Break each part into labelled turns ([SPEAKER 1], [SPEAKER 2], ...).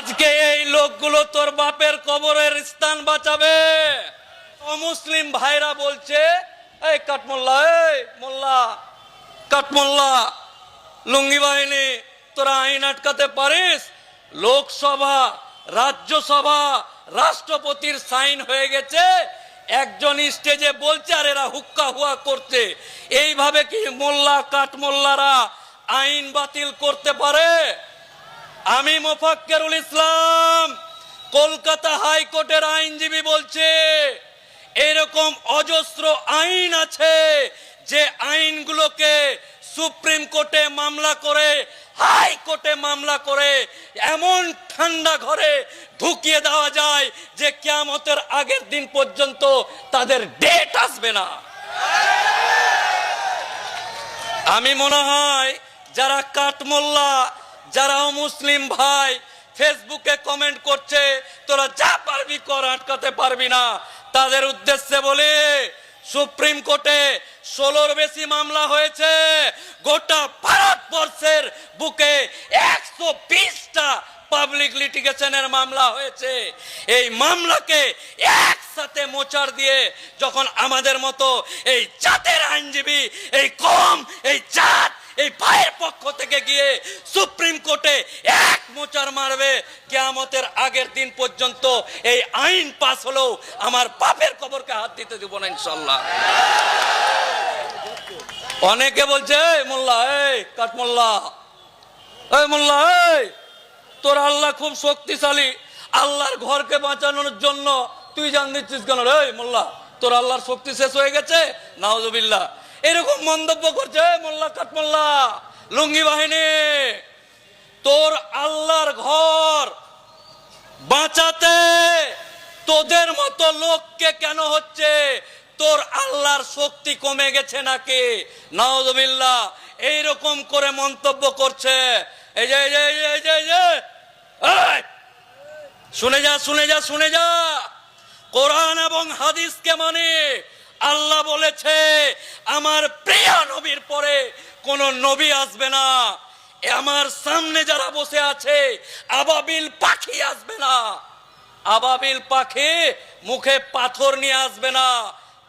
[SPEAKER 1] আজকে এই লোকগুলো তোর বাপের কবরের স্থান বাঁচাবে। অমুসলিম ভাইরা বলছে, এই কাঠমোল্লা, এই মোল্লা, কাঠমোল্লা, লুঙ্গি বাহিনী, তোরা আইন আটকাতে পারিস? লোকসভা, রাজ্যসভা, রাষ্ট্রপতির সাইন হয়ে গেছে। একজন স্টেজে বলছে, আর এরা হুক্কা হুয়া করছে। এইভাবে কি মোল্লা, কাঠমোল্লারা আইন বাতিল করতে পারে? আমি মোফাক্কেরুল ইসলাম, কলকাতা হাইকোর্টের আইনজীবী বলছে, এরকম অজস্র আইন আছে যে আইনগুলোকে সুপ্রিম কোর্টে মামলা করে, হাইকোর্টে মামলা করে, এমন ঠান্ডা ঘরে ঢুকিয়ে দেওয়া যায় যে কিয়ামতের আগের দিন পর্যন্ত তাদের ডেট আসবে না। আমি মনে হয় যারা কাঠমোল্লা যারা মুসলিম ভাই, ফেসবুকে কমেন্ট করছে, তোরা যা পারবি কর, আটকাতে পারবি না। তাদের উদ্দেশ্যে বলে, সুপ্রিম কোর্টে ষোলোর বেশি মামলা হয়েছে। গোটা ভারতবর্ষের বুকে একশো বিশটা পাবলিক লিটিগেশনের মামলা হয়েছে। এই মামলাকে একসাথে মোচার দিয়ে যখন আমাদের মতো এই জাতের আইনজীবী, এই কম, এই জাত এই ভাইয়ের পক্ষ থেকে গিয়ে সুপ্রিম কোর্টে এক মোচার মারবে। কেয়ামতের আগের দিন পর্যন্ত এই আইন পাস হলেও আমার বাপের কবরকে হাত দিতে দিব না ইনশাল্লাহ অনেকে বলছে মোল্লা, এই কাঠমোল্লা, এই মোল্লা, এই তোর আল্লাহ খুব শক্তিশালী। আল্লাহর ঘরকে বাঁচানোর জন্য তুই জান দিচ্ছিস কেন রে? মোল্লা, তোর আল্লাহর শক্তি শেষ হয়ে গেছে? নাওজবিল্লা এরকম মন্তব্য করছে মোল্লা কাঠমোল্লা লুঙ্গি বাহিনী, তোর আল্লাহর ঘর বাঁচাতে তোদের মতো লোককে কেন হচ্ছে? তোর আল্লাহর শক্তি কমে গেছে নাকি? নাওজবিল্লা এইরকম করে মন্তব্য করছে। এই যে এই যে এই যে এই যে এই যে শুনে যা শুনে যা শুনে যা। কোরআন এবং হাদিসকে মানে আল্লাহ বলেছে আমার প্রিয় নবীর পরে কোন নবী আসবে না। আমার সামনে যারা বসে আছে, আবাবিল পাখি আসবে না। আবাবিল পাখি মুখে পাথর নিয়ে আসবে না।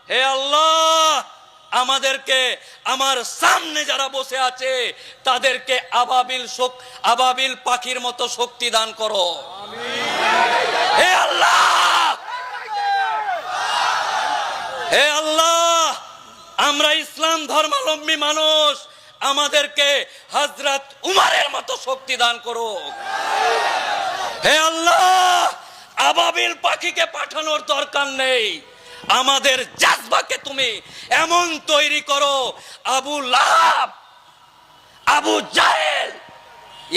[SPEAKER 1] হে আল্লাহ, আমাদেরকে, আমার সামনে যারা বসে আছে, তাদেরকে আবাবিল শোক, আবাবিল পাখির মতো শক্তি দান করো। হে আল্লাহ! হে আল্লাহ! আমরা ইসলাম ধর্মাবলম্বী মানুষ, আমাদেরকে হজরত উমারের মতো শক্তি দান করো হে আল্লাহ, আবাবিল পাখিকে পাঠানোর দরকার নেই। আমাদের জাজবাকে তুমি এমন তৈরি করো, আবু লাভ আবু জাহেল।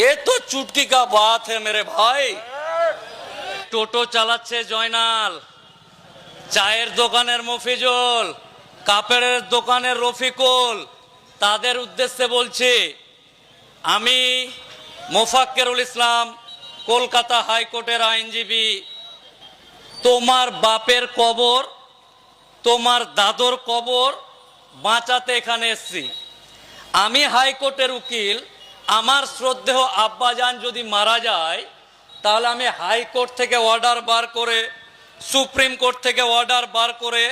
[SPEAKER 1] এ তো চুটকি কা বাত হে মেরে ভাই। টোটো চালাচ্ছে জয়নাল, চায়ের দোকানের মফিজুল। কাপড়ের দোকানের রফিকুল তাদের উদ্দেশ্যে বলছি, আমি মোফাক্কেরুল ইসলাম, কলকাতা হাইকোর্টের আইনজীবী। তোমার বাপের কবর, তোমার দাদর কবর বাঁচাতে এখানে এসছি। আমি হাইকোর্টের উকিল, আমার শ্রদ্ধেয় আব্বাজান যদি মারা যায়, তাহলে আমি হাইকোর্ট থেকে অর্ডার বার করে, সুপ্রিম কোর্ট থেকে অর্ডার বার করে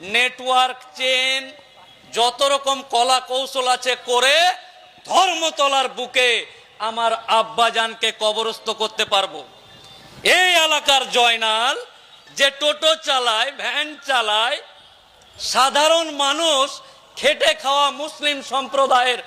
[SPEAKER 1] নেটওয়ার্ক চেন, যত রকম কলা কৌশল আছে করে ধর্মতলার বুকে আমার আব্বাজানকে কবরস্থ করতে পারব। এই এলাকার জয়নাল যে টোটো চালায়, ভ্যান চালায়, সাধারণ মানুষ খেটে খাওয়া মুসলিম সম্প্রদায়ের